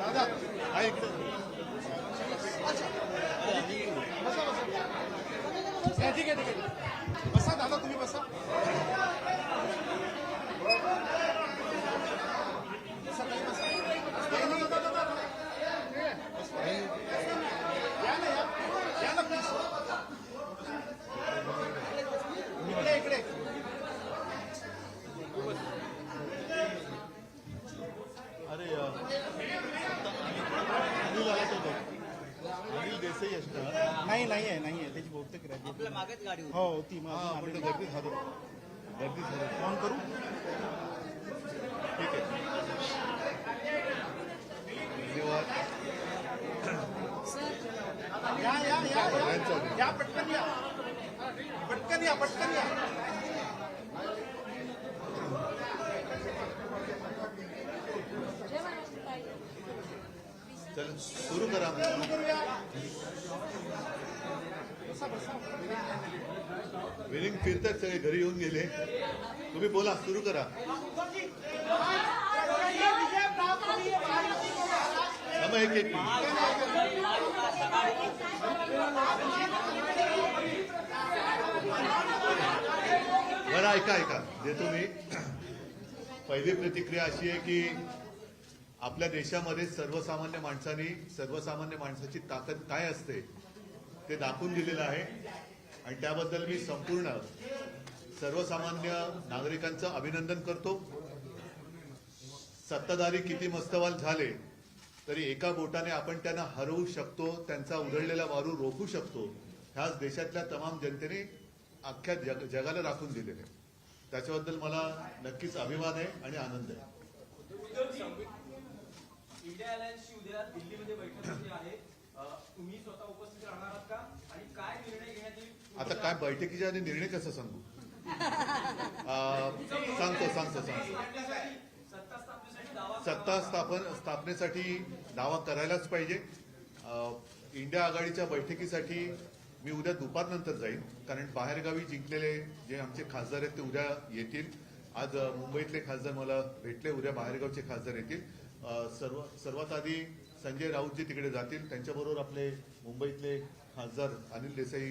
दादा ठीक आहे ठीक आहे. बसा दादा तुम्ही बसा, ताई, बसा. नाही, नाही, दादा, दादा. बसा. या ना या या ना प्लीज इकडे इकडे अरे यार अनिल आला तो बघ. अनिल देसाई असणार नाही नाही आहे नाही आहे त्याची बहुतेक मागेच गाडी होती. हो ती मग हा पण तो गर्दीत नाही. ऑन करू? ठीक आहे. धन्यवाद या या या. या सगळ्यांचं अभिनंदन. या. पटकन या पटकन या. पटकन या चल सुरू करा. सुरू करूया बसा बसा विलिंग फिरतात सगळे घरी येऊन गेले. तुम्ही बोला सुरू करा. एक एक बरं ऐका ऐका. देतो मी. पहिली प्रतिक्रिया अशी आहे की आपल्या देशामध्ये सर्वसामान्य माणसांनी सर्वसामान्य माणसाची ताकद काय असते ते दाखवून दिलेलं आहे. आणि त्याबद्दल मी संपूर्ण सर्वसामान्य नागरिकांचं अभिनंदन करतो. सत्ताधारी किती मस्तवाल झाले तरी एका बोटाने आपण त्यांना हरवू शकतो त्यांचा उधळलेला वारू रोखू शकतो ह्याच देशातल्या तमाम जनतेने अख्ख्या जग जगाला राखून दिलेले. आहे. त्याच्याबद्दल मला नक्कीच अभिमान आहे आणि आनंद आहे. इंडिया अलायन्सची उद्या दिल्लीमध्ये बैठक आहे. तुम्ही स्वतः उपस्थित राहणार आहात का आणि काय निर्णय घेण्यात येईल आता काय बैठकीच्या आधी निर्णय कसा सांगू? सांगतो सांगतो सांगतो. सत्ता स्थापन स्थापनेसाठी दावा करायलाच पाहिजे. इंडिया आघाडीच्या बैठकीसाठी मी उद्या दुपारनंतर जाईन. कारण बाहेरगावी जिंकलेले जे आमचे खासदार आहेत ते उद्या येतील. आज मुंबईतले खासदार मला भेटले उद्या बाहेरगावचे खासदार येतील. सर्व सर्वात आधी संजय राऊतजी तिकडे जातील. त्यांच्याबरोबर आपले मुंबईतले खासदार अनिल देसाई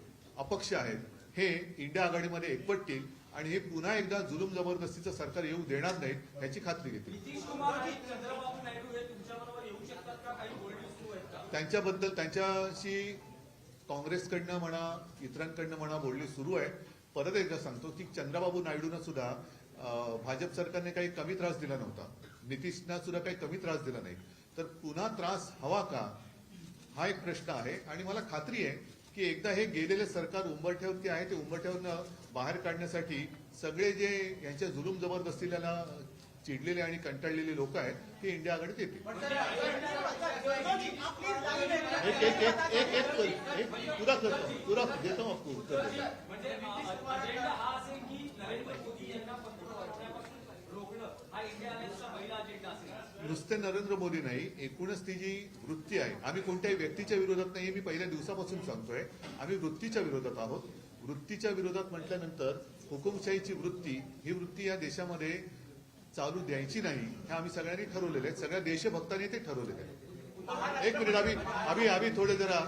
अपक्ष आहेत. हे इंडिया आघाडीमध्ये एकवटतील आणि हे पुन्हा एकदा जुलूम जबरदस्तीचं सरकार येऊ देणार नाहीत ह्याची खात्री घेतील. हे त्यांच्याबद्दल त्यांच्याशी काँग्रेसकडनं म्हणा इतरांकडनं म्हणा बोलणी सुरू आहे. परत एकदा सांगतो की चंद्रबाबू नायडूंना सुद्धा भाजप सरकारने काही कमी त्रास दिला नव्हता. नितीशना सुद्धा काही कमी त्रास दिला नाही. तर पुन्हा त्रास हवा का? हा एक प्रश्न आहे. आणि मला खात्री आहे की एकदा हे गेलेले सरकार उंबरठ्यावरती आहे ते उंबरठ्यावरनं बाहेर काढण्यासाठी सगळे जे यांच्या जुलूम जबरदस्तीला चिडलेले आणि कंटाळलेले लोक आहेत ते इंडिया आघाडीत येतील. एक एक एक एक एक कर- एक पुरा करतो पुरा देतो मग पूर करतो नुसते नरेंद्र मोदी नाही एकूणच ती जी वृत्ती आहे आम्ही कोणत्याही व्यक्तीच्या विरोधात नाही हे मी पहिल्या दिवसापासून सांगतोय आम्ही वृत्तीच्या विरोधात आहोत. वृत्तीच्या विरोधात म्हटल्यानंतर हुकुमशाहीची वृत्ती ही वृत्ती या देशामध्ये चालू द्यायची नाही हे आम्ही सगळ्यांनी ठरवलेले आहे. सगळ्या देशभक्तांनी ते ठरवलेले आहे. एक मिनिट अभी अभी अभी थोडे जरा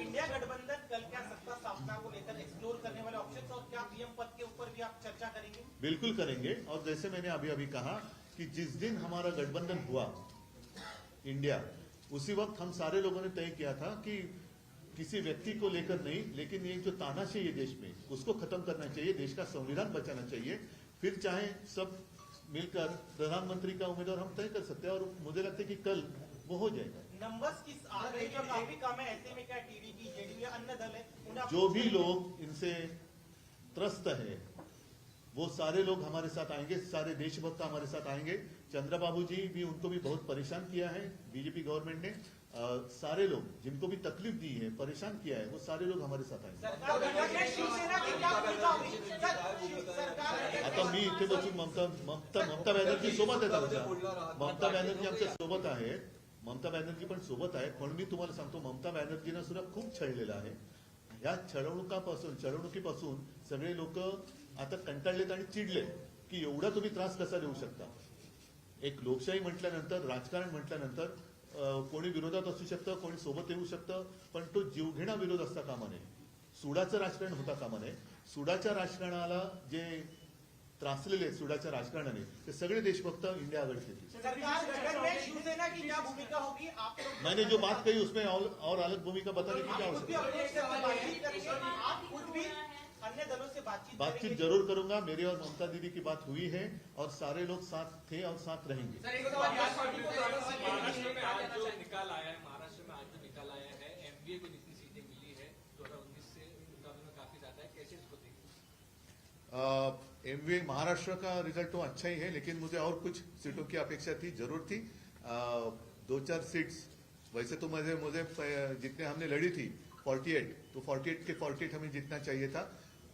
इंडिया गठबंधन कल क्या सत्ता स्थापना को लेकर एक्सप्लोर करने वाले ऑप्शन और क्या पीएम पद के ऊपर भी आप चर्चा करेंगे? बिल्कुल करेंगे और जैसे मैंने अभी अभी कहा कि जिस दिन हमारा गठबंधन हुआ इंडिया उसी वक्त हम सारे लोगों ने तय किया था कि किसी व्यक्ति को लेकर नहीं लेकिन ये जो तानाशाही है देश में उसको खत्म करना चाहिए देश का संविधान बचाना चाहिए। फिर चाहे सब मिलकर प्रधानमंत्री का उम्मीदवार हम तय कर सकते हैं और मुझे लगता है कि कल वो हो जाएगा। नंबर्स किस जो काफ़ी कम है ऐसे में क्या टीडीपी जेडीयू अन्य दल है? जो भी लोग इनसे त्रस्त है वो सारे लोग हमारे साथ आएंगे सारे देशभक्त हमारे साथ आएंगे। चंद्रबाबू जी भी उनको भी बहुत परेशान किया है बीजेपी गवर्नमेंट ने। अ, सारे लोग जिनको भी तकलीफ दी है परेशान किया है वो सारे लोग हमारे साथ आएंगे। आता मी इथे बसून ममता ममता ममता बॅनर्जी सोबत आहेत आमच्या ममता बॅनर्जी आमच्यासोबत आहेत ममता बॅनर्जी पण सोबत आहेत पण मी तुम्हाला सांगतो ममता बॅनर्जीनं सुद्धा खूप छळलेलं आहे. या छळवणुकापासून छळवणुकीपासून सगळे लोक आता कंटाळलेत आणि चिडले की एवढा तुम्ही त्रास कसा देऊ शकता? एक लोकशाही म्हटल्यानंतर राजकारण म्हटल्यानंतर कोणी विरोधात असू शकतं कोणी सोबत येऊ शकतं पण तो जीवघेणा विरोध असता कामा नये. सुडाचं राजकारण होता कामा नये. सुडाच्या राजकारणाला जे त्रासलेले सुडाच्या राजकारणाने ते सगळे देशभक्त इंडिया आघाडीत येतील मैंने जो बात कही उसमें और, और अलग भूमिका बताने की क्या है? अन्य दलों से बातचीत बातचीत ज़रूर करूँगा। मेरी और ममता दीदी की बात हुई है और सारे लोग साथ थे और साथ रहेंगे। महाराष्ट्र में आज जो निकाल आया है महाराष्ट्र में आज जो निकाल आया है एमबीए को जितनी सीटें मिली है दो हज़ार उन्नीस से मुकाबले में काफ़ी ज़्यादा है। कैसे इसको देखिए एमवीए महाराष्ट्र का रिज़ल्ट तो अच्छा ही है लेकिन मुझे और कुछ सीटों की अपेक्षा थी ज़रूर थी। दो चार सीट्स वैसे तो मुझे मुझे जितने हमने लड़ी थी 48 तो 48 के 48 हमें जीतना चाहिए था।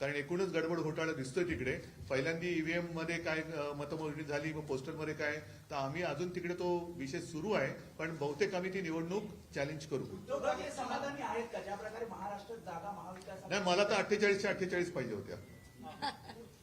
कारण एकूणच गडबड घोटाळा दिसतोय तिकडे. पहिल्यांदा ईव्हीएममध्ये काय मतमोजणी झाली मग पोस्टरमध्ये काय? तर आम्ही अजून तिकडे तो विषय सुरू आहे पण बहुतेक आम्ही ती निवडणूक चॅलेंज करू. दोघांचे समाधानी आहेत का? ज्या प्रकारे महाराष्ट्रात जागा महाविकास नाही मला तर अठ्ठेचाळीसच्या अठ्ठेचाळीस पाहिजे होत्या.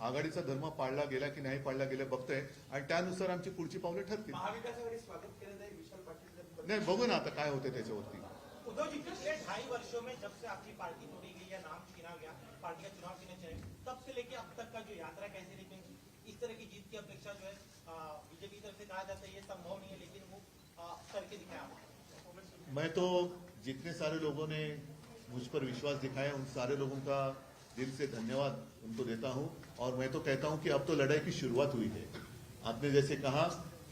आघाडीचा धर्म पाळला गेला की नाही पाळला गेला बघतोय. आणि त्यानुसार आमची पुढची पावले ठरतील. नाही बघू ना आता काय होते त्याच्यावरती. उद्धव जी पिछले ढाई वर्षों में जब से आपकी पार्टी तोड़ी गई या नाम छीना गया पार्टी का चुनाव चयन तब से लेके अब तक का जो यात्रा कैसे क्योंकि इस तरह की जीत की अपेक्षा जो है बीजेपी की तरफ से कहा जाता है ये संभव नहीं है लेकिन वो आ, करके दिखाया आपने। मैं तो जितने सारे लोगों ने मुझ पर विश्वास दिखाया उन सारे लोगों का दिल से धन्यवाद उनको देता हूँ। और मैं तो कहता हूँ कि अब तो लड़ाई की शुरुआत हुई है। आपने जैसे कहा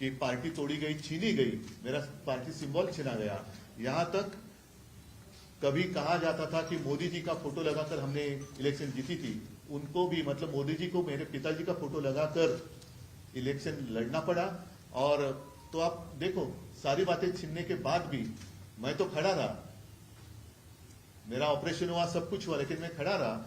कि पार्टी तोड़ी गई, छीनी गई, मेरा पार्टी सिंबल छीना गया। यहाँ तक कभी कहा जाता था कि मोदी जी का फ़ोटो लगाकर हमने इलेक्शन जीती थी। उनको भी मतलब मोदी जी को मेरे पिताजी का फ़ोटो लगाकर इलेक्शन लड़ना पड़ा। और तो आप देखो, सारी बातें छीनने के बाद भी मैं तो खड़ा रहा। मेरा ऑपरेशन हुआ, सब कुछ हुआ, लेकिन मैं खड़ा रहा।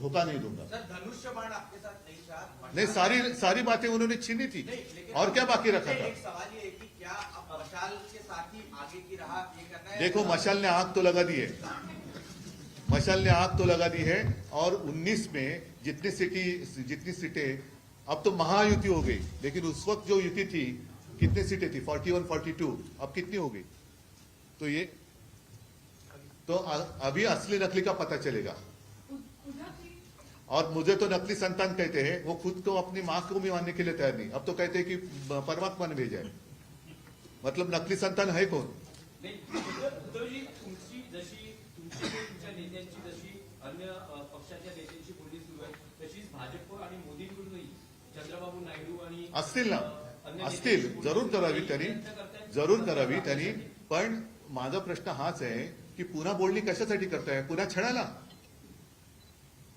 धोखा नहीं दूँगा। सर धनुष्य बाण आपके साथ नहीं था नहीं सारी सारी बातें उन्होंने छीनी थी। और क्या बाकी रखा था? सवाल ये कि क्या अब मशाल के साथ ही आगे की राह ये करना है? देखो मशाल ने आग तो लगा दी है। मशाल ने आग तो लगा दी है और 19 में जितनी सिटी जितनी सीटें अब तो महायुति हो गई लेकिन उस वक्त जो युति थी कितनी सीटें थी? 41 42 अब कितनी हो गई? तो ये तो अभी असली नकली का पता चलेगा। और मुझे तो नकली संतान कहते हैं वो खुद को अपनी माँ को भी मानने के लिए तैयार नहीं। अब तो कहते हैं कि परमात्मा ने भेजा है। मतलब नकली संतान है कौन? असतील ना. असतील. जरूर. करावी त्यांनी. जरूर करावी त्यांनी. पण माझा प्रश्न हाच आहे की पुन्हा बोलणी कशासाठी करताय? पुन्हा छळाला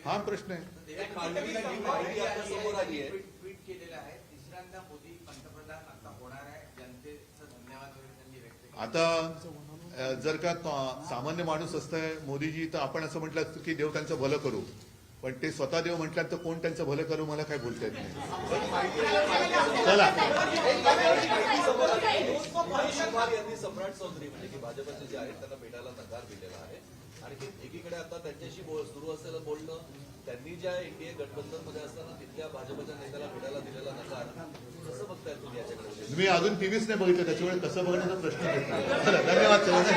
हा प्रश्न आहे. ही. ट्विट केलेलं तिसऱ्यांदा मोदी पंतप्रधान आता होणार आहे. जनतेचं धन्यवाद वगैरे त्यांनी व्यक्त केलं. आता अ, जर का सामान्य माणूस असतंय मोदीजी तर आपण असं म्हटलं असतं की देव त्यांचं भलं करू. पण ते स्वतः देव म्हटलं तर कोण त्यांचं भलं करू मला काय बोलता येत नाही. चला. चौधरी म्हणजे की भाजपचे जे आहेत त्यांना भेटायला नकार दिलेला आहे. आणि की एकीकडे आता त्यांच्याशी बोल- सुरू असलेलं बोलणं त्यांनी ज्या एनडीए गठबंधनमध्ये असताना तिथल्या भाजपच्या नेत्याला भेटायला दिलेला नकार कसं बघताय तुम्ही याच्याकडे मी अजून टीव्हीच नाही बघितलं त्याच्यामुळे कसं बघण्याचा प्रश्न येत नाही. चला धन्यवाद जय महाराज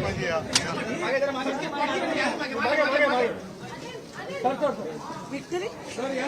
मागे या. चला,